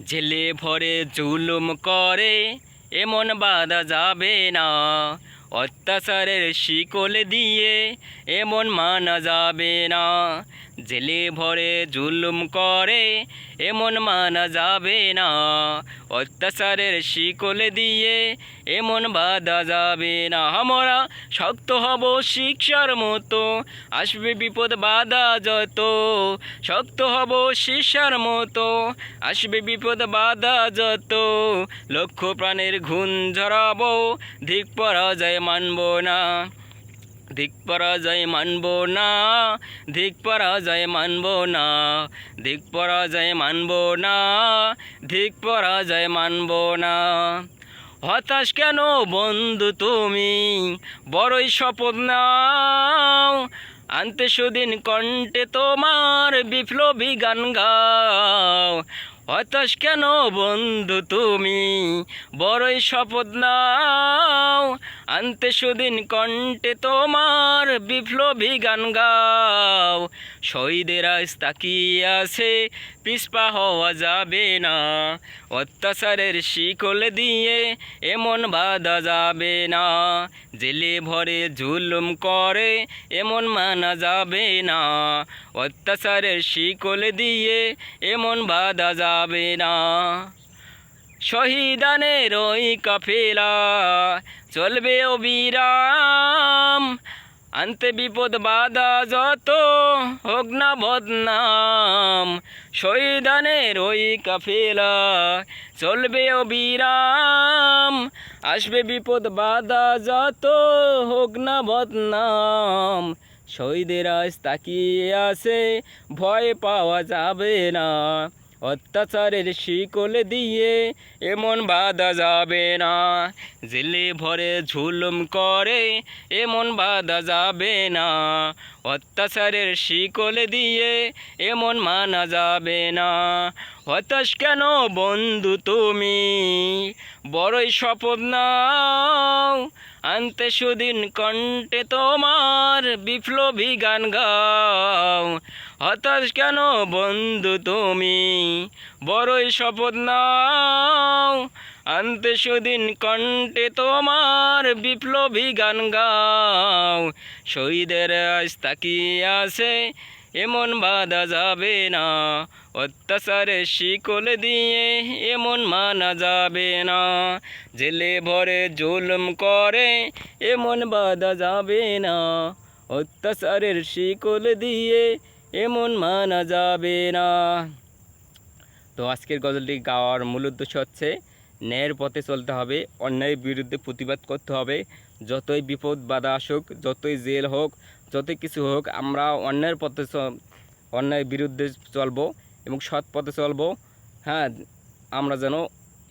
জেলে ভরে জুলুম করে এমন বাধা যাবে না। অত্যাচারের শিকল দিয়ে এমন মানা যাবে না। জেলে ভরে জুলুম করে এমন মানা যাবে না। অত্যাচারের শিকল দিয়ে এমন বাধা যাবে না। আমরা শক্ত হব শিক্ষার মতো, আসবে বিপদ বাধা যত। শক্ত হব শিষ্যার মতো, আসবে বিপদ বাধা যত। লক্ষ প্রাণের ঘুণ ঝরাবো, ধিক পরাজয় মানব না। ধিক পরাজয় মানব না। ধিক পরাজয় মানব না। ধিক পরাজয় মানব না। ধিক পরাজয় মানব না। হতাশ কেন বন্ধু তুমি? বড়ই শপথ নাও। আনতে সুদিন কণ্ঠে তোমার বিপ্লবী গান গাও। হতাশ কেন বন্ধু তুমি? বড়ই শপথ নাও। আনতে সুদিন কণ্ঠে তোমার বিপ্লবী গান গাও। শহীদের আজ তাকিয়ে আছে, পিসপা হওয়া যাবে না। অত্যাচারের শিকল দিয়ে এমন বাধা যাবে না। জেলে ভরে জুলুম করে এমন মানা যাবে না। অত্যাচারের শিকল দিয়ে এমন বাধা যাবে না। শহীদানের ওই কাফেলা চলবে অবিরাম আনতে বিপদ বাধা যত হোক না বদনাম। শহীদানের ওই কাফেলা, চলবে অবিরাম আসবে বিপদ বাধা যত হোক না বদনাম। শহীদের আজ তাকিয়ে আছে, ভয় পাওয়া যাবে না। অত্যাচারের শিকল দিয়ে এমন বাধা যাবে না। জেলে ভরে ঝুলুম করে এমন বাধা যাবে না। অত্যাচারের শিকল দিয়ে এমন মানা যাবে না। হতাশ কেন বন্ধু তুমি? বড়ই শপথ নাও। আনতে সুদিন কণ্ঠে তোমার বিপ্লবী গান গাও। হতাশ কেন বন্ধু তুমি? বড়ই শপথ নাও। আনতে সুদিন কণ্ঠে তোমার বিপ্লবী গান গাও। শহীদের আজ তাকিয়ে আছে? এমন বাধা যাবে না। অত্যাচারে শিকল দিয়ে এমন মানা যাবে না। জেলে ভরে জুলুম করে এমন বাধা যাবে না। অত্যাচারের শিকল দিয়ে এমন মানা যাবে না। তো আজকের গজলটি গাওয়ার মূল উদ্দেশ্য হচ্ছে, ন্যায়ের পথে চলতে হবে, অন্যায়ের বিরুদ্ধে প্রতিবাদ করতে হবে। যতই বিপদ বাধা আসুক, যতই জেল হোক যতই কিছু হোক, আমরা অন্যের পথে অন্যায়ের বিরুদ্ধে চলব এবং সৎ পথে চলব। হ্যাঁ আমরা যেন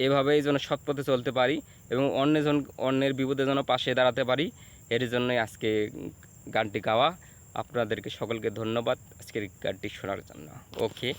এভাবেই যেন সৎ পথে চলতে পারি এবং অন্যজন অন্যের বিপদে যেন পাশে দাঁড়াতে পারি, এর জন্যই আজকে গানটি গাওয়া। আপনাদেরকে সকলকে ধন্যবাদ। আজকের গানটি শোনার জন্য। ওকে।